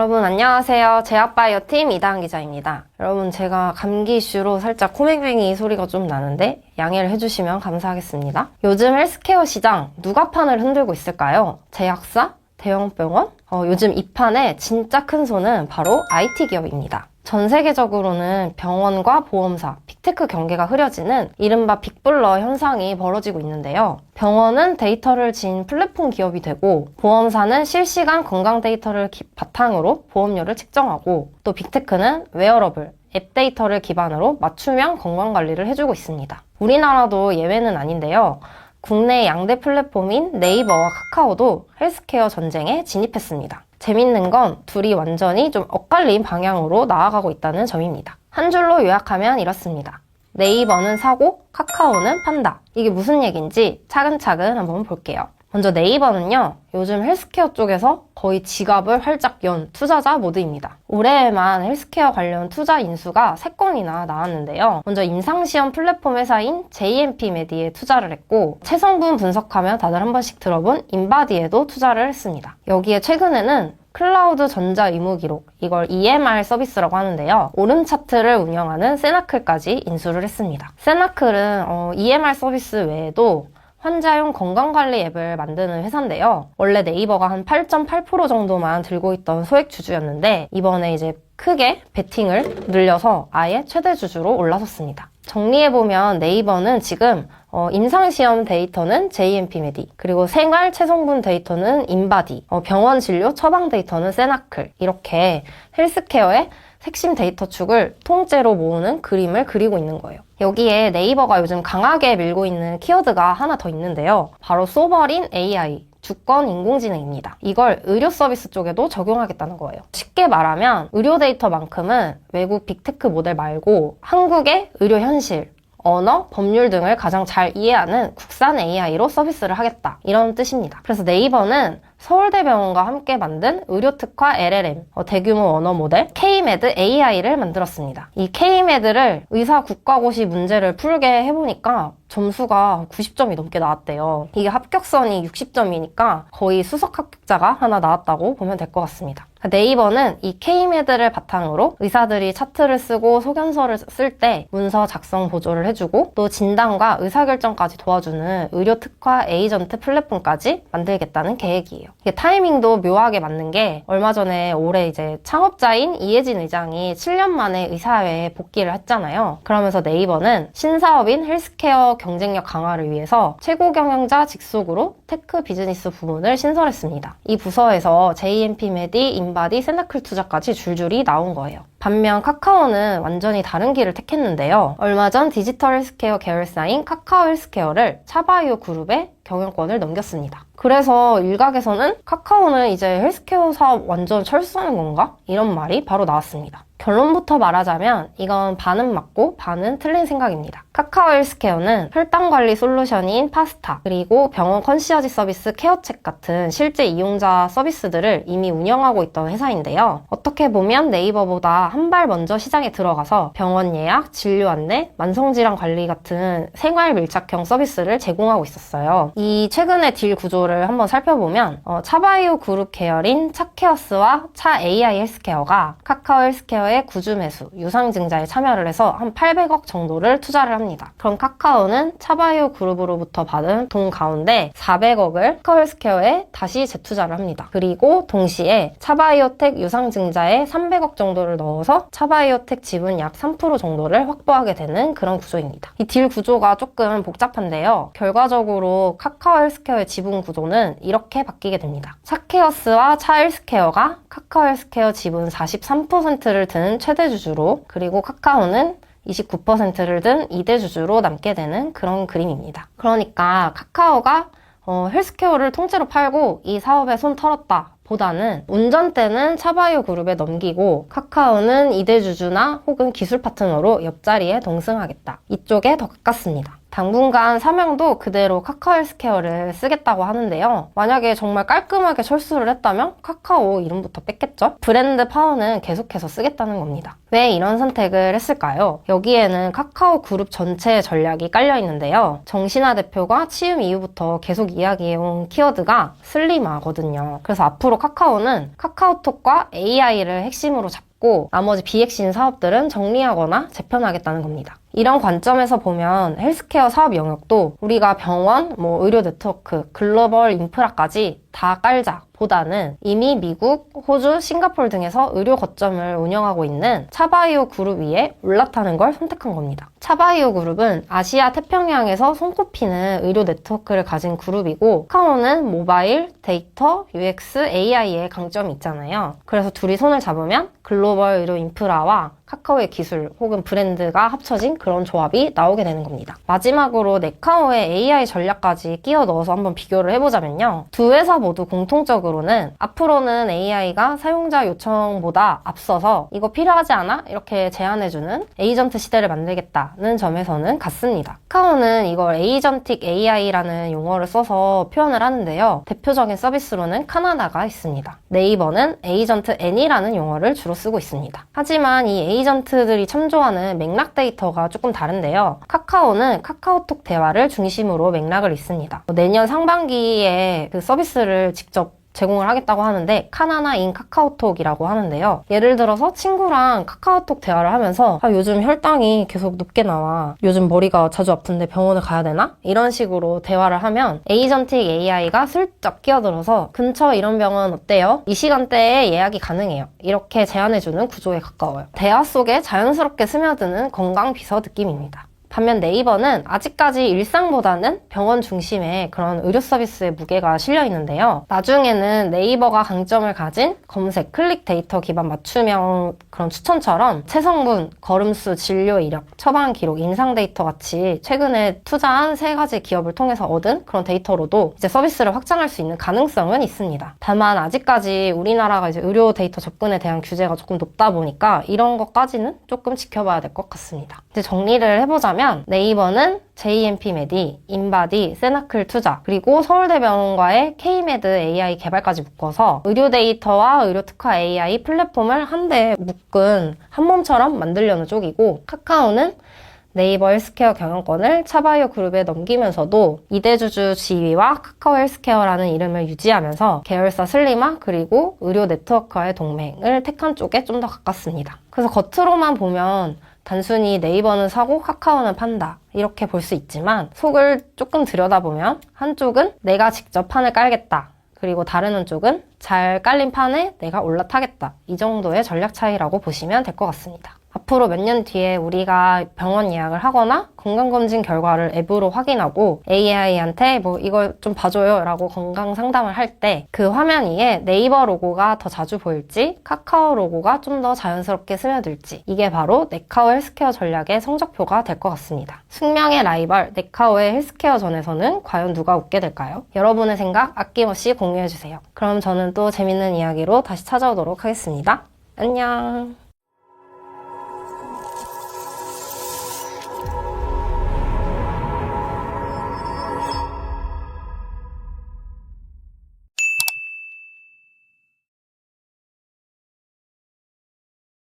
여러분 안녕하세요. 제약바이오 팀 이다은 기자입니다. 여러분 제가 감기 이슈로 살짝 코맹맹이 소리가 좀 나는데 양해를 해주시면 감사하겠습니다. 요즘 헬스케어 시장 누가 판을 흔들고 있을까요? 제약사? 대형병원? 어, 요즘 이 판에 진짜 큰 손은 바로 IT 기업입니다. 전 세계적으로는 병원과 보험사, 빅테크 경계가 흐려지는 이른바 빅블러 현상이 벌어지고 있는데요. 병원은 데이터를 지닌 플랫폼 기업이 되고 보험사는 실시간 건강 데이터를 기- 바탕으로 보험료를 책정하고 또 빅테크는 웨어러블, 앱 데이터를 기반으로 맞춤형 건강 관리를 해주고 있습니다. 우리나라도 예외는 아닌데요. 국내 양대 플랫폼인 네이버와 카카오도 헬스케어 전쟁에 진입했습니다. 재밌는 건 둘이 완전히 좀 엇갈린 방향으로 나아가고 있다는 점입니다. 한 줄로 요약하면 이렇습니다. 네이버는 사고, 카카오는 판다. 이게 무슨 얘기인지 차근차근 한번 볼게요. 먼저 네이버는요, 요즘 헬스케어 쪽에서 거의 지갑을 활짝 연 투자자 모드입니다. 올해에만 헬스케어 관련 투자 인수가 3건이나 나왔는데요. 먼저 임상시험 플랫폼 회사인 JMP 메디에 투자를 했고, 체성분 분석하며 다들 한 번씩 들어본 인바디에도 투자를 했습니다. 여기에 최근에는 클라우드 전자 의무 기록, 이걸 EMR 서비스라고 하는데요. 오름 차트를 운영하는 세나클까지 인수를 했습니다. 세나클은 어, EMR 서비스 외에도 환자용 건강관리 앱을 만드는 회사인데요. 원래 네이버가 한 8.8% 정도만 들고 있던 소액 주주였는데 이번에 이제 크게 베팅을 늘려서 아예 최대 주주로 올라섰습니다. 정리해보면 네이버는 지금 어, 임상시험 데이터는 JMP 메디, 그리고 생활 체성분 데이터는 인바디, 어, 병원 진료 처방 데이터는 세나클, 이렇게 헬스케어의 핵심 데이터 축을 통째로 모으는 그림을 그리고 있는 거예요. 여기에 네이버가 요즘 강하게 밀고 있는 키워드가 하나 더 있는데요. 바로 소버린 AI, 주권 인공지능입니다. 이걸 의료 서비스 쪽에도 적용하겠다는 거예요. 쉽게 말하면 의료 데이터만큼은 외국 빅테크 모델 말고 한국의 의료 현실, 언어, 법률 등을 가장 잘 이해하는 국산 AI로 서비스를 하겠다. 이런 뜻입니다. 그래서 네이버는 서울대병원과 함께 만든 의료특화 LLM, 어, 대규모 언어 모델 K-MED AI를 만들었습니다. 이 K-MED를 의사 국가고시 문제를 풀게 해보니까 점수가 90점이 넘게 나왔대요. 이게 합격선이 60점이니까 거의 수석 합격자가 하나 나왔다고 보면 될 것 같습니다. 네이버는 이 K-MED를 바탕으로 의사들이 차트를 쓰고 소견서를 쓸 때 문서 작성 보조를 해주고 또 진단과 의사결정까지 도와주는 의료 특화 에이전트 플랫폼까지 만들겠다는 계획이에요. 이게 타이밍도 묘하게 맞는 게 얼마 전에 올해 이제 창업자인 이혜진 의장이 7년 만에 의사회에 복귀를 했잖아요. 그러면서 네이버는 신사업인 헬스케어 경쟁력 강화를 위해서 최고 경영자 직속으로 테크 비즈니스 부문을 신설했습니다. 이 부서에서 JMP 메디, 인바디, 세나클 투자까지 줄줄이 나온 거예요. 반면 카카오는 완전히 다른 길을 택했는데요. 얼마 전 디지털 헬스케어 계열사인 카카오 헬스케어를 차바이오 그룹에 경영권을 넘겼습니다. 그래서 일각에서는 카카오는 이제 헬스케어 사업 완전 철수하는 건가? 이런 말이 바로 나왔습니다. 결론부터 말하자면 이건 반은 맞고 반은 틀린 생각입니다. 카카오 헬스케어는 혈당 관리 솔루션인 파스타 그리고 병원 컨시어지 서비스 케어책 같은 실제 이용자 서비스들을 이미 운영하고 있던 회사인데요. 어떻게 보면 네이버보다 한 발 먼저 시장에 들어가서 병원 예약, 진료 안내, 만성질환 관리 같은 생활 밀착형 서비스를 제공하고 있었어요. 이 최근의 딜 구조를 한번 살펴보면 어, 차바이오 그룹 계열인 차케어스와 차 AI 헬스케어가 카카오 헬스케어의 구주 매수, 유상증자에 참여를 해서 한 800억 정도를 투자를 합니다. 그럼 카카오는 차바이오 그룹으로부터 받은 돈 가운데 400억을 카카오 헬스케어에 다시 재투자를 합니다. 그리고 동시에 차바이오텍 유상증자에 300억 정도를 넣어서 차바이오텍 지분 약 3% 정도를 확보하게 되는 그런 구조입니다. 이 딜 구조가 조금 복잡한데요. 결과적으로 카카오 헬스케어의 지분 구조는 이렇게 바뀌게 됩니다. 차케어스와 차헬스케어가 카카오 헬스케어 지분 43%를 든 최대 주주로 그리고 카카오는 29%를 든 2대 주주로 남게 되는 그런 그림입니다. 그러니까 카카오가 어, 헬스케어를 통째로 팔고 이 사업에 손 털었다. 보다는 운전대는 차바이오 그룹에 넘기고 카카오는 2대 주주나 혹은 기술 파트너로 옆자리에 동승하겠다. 이쪽에 더 가깝습니다. 당분간 사명도 그대로 카카오 헬스케어를 쓰겠다고 하는데요. 만약에 정말 깔끔하게 철수를 했다면 카카오 이름부터 뺐겠죠? 브랜드 파워는 계속해서 쓰겠다는 겁니다. 왜 이런 선택을 했을까요? 여기에는 카카오 그룹 전체의 전략이 깔려 있는데요. 정신아 대표가 취임 이후부터 계속 이야기해온 키워드가 슬림화거든요. 그래서 앞으로 카카오는 카카오톡과 AI를 핵심으로 잡고 나머지 비핵심 사업들은 정리하거나 재편하겠다는 겁니다. 이런 관점에서 보면 헬스케어 사업 영역도 우리가 병원, 뭐 의료 네트워크, 글로벌 인프라까지 다 깔자 보다는 이미 미국, 호주, 싱가포르 등에서 의료 거점을 운영하고 있는 차바이오 그룹 위에 올라타는 걸 선택한 겁니다. 차바이오 그룹은 아시아 태평양에서 손꼽히는 의료 네트워크를 가진 그룹이고 카카오는 모바일, 데이터, UX, AI의 강점이 있잖아요. 그래서 둘이 손을 잡으면 글로벌 의료 인프라와 카카오의 기술 혹은 브랜드가 합쳐진 그런 조합이 나오게 되는 겁니다. 마지막으로 네카오의 AI 전략까지 끼워 넣어서 한번 비교를 해보자면요. 두 회사 모두 공통적으로는 앞으로는 AI가 사용자 요청보다 앞서서 이거 필요하지 않아? 이렇게 제안해주는 에이전트 시대를 만들겠다는 점에서는 같습니다. 카카오는 이걸 에이전틱 AI라는 용어를 써서 표현을 하는데요. 대표적인 서비스로는 카나다가 있습니다. 네이버는 에이전트 N이라는 용어를 주로 쓰고 있습니다. 하지만 이 에이전트들이 참조하는 맥락 데이터가 조금 다른데요. 카카오는 카카오톡 대화를 중심으로 맥락을 잇습니다. 내년 상반기에 그 서비스를 직접 제공을 하겠다고 하는데 카나나인 카카오톡이라고 하는데요. 예를 들어서 친구랑 카카오톡 대화를 하면서 아, 요즘 혈당이 계속 높게 나와. 요즘 머리가 자주 아픈데 병원을 가야 되나? 이런 식으로 대화를 하면 에이전틱 AI가 슬쩍 끼어들어서 근처 이런 병원 어때요? 이 시간대에 예약이 가능해요. 이렇게 제안해주는 구조에 가까워요. 대화 속에 자연스럽게 스며드는 건강 비서 느낌입니다. 반면 네이버는 아직까지 일상보다는 병원 중심의 그런 의료 서비스의 무게가 실려 있는데요. 나중에는 네이버가 강점을 가진 검색, 클릭 데이터 기반 맞춤형 그런 추천처럼 체성분, 걸음수, 진료 이력, 처방 기록, 인상 데이터 같이 최근에 투자한 세 가지 기업을 통해서 얻은 그런 데이터로도 이제 서비스를 확장할 수 있는 가능성은 있습니다. 다만 아직까지 우리나라가 이제 의료 데이터 접근에 대한 규제가 조금 높다 보니까 이런 것까지는 조금 지켜봐야 될 것 같습니다. 이제 정리를 해보자 면 네이버는 JMP 메디, 인바디, 세나클 투자, 그리고 서울대병원과의 K메드 AI 개발까지 묶어서 의료 데이터와 의료 특화 AI 플랫폼을 한데 묶은 한 몸처럼 만들려는 쪽이고 카카오는 네이버 헬스케어 경영권을 차바이오 그룹에 넘기면서도 이대주주 지위와 카카오 헬스케어라는 이름을 유지하면서 계열사 슬리마 그리고 의료 네트워크와의 동맹을 택한 쪽에 좀 더 가깝습니다. 그래서 겉으로만 보면 단순히 네이버는 사고 카카오는 판다. 이렇게 볼 수 있지만 속을 조금 들여다보면 한쪽은 내가 직접 판을 깔겠다. 그리고 다른 한쪽은 잘 깔린 판에 내가 올라타겠다. 이 정도의 전략 차이라고 보시면 될 것 같습니다. 앞으로 몇 년 뒤에 우리가 병원 예약을 하거나 건강검진 결과를 앱으로 확인하고 AI한테 뭐 이걸 좀 봐줘요 라고 건강 상담을 할 때 그 화면 위에 네이버 로고가 더 자주 보일지 카카오 로고가 좀 더 자연스럽게 스며들지 이게 바로 네카오 헬스케어 전략의 성적표가 될 것 같습니다. 숙명의 라이벌 네카오의 헬스케어 전에서는 과연 누가 웃게 될까요? 여러분의 생각 아낌없이 공유해주세요. 그럼 저는 또 재밌는 이야기로 다시 찾아오도록 하겠습니다. 안녕.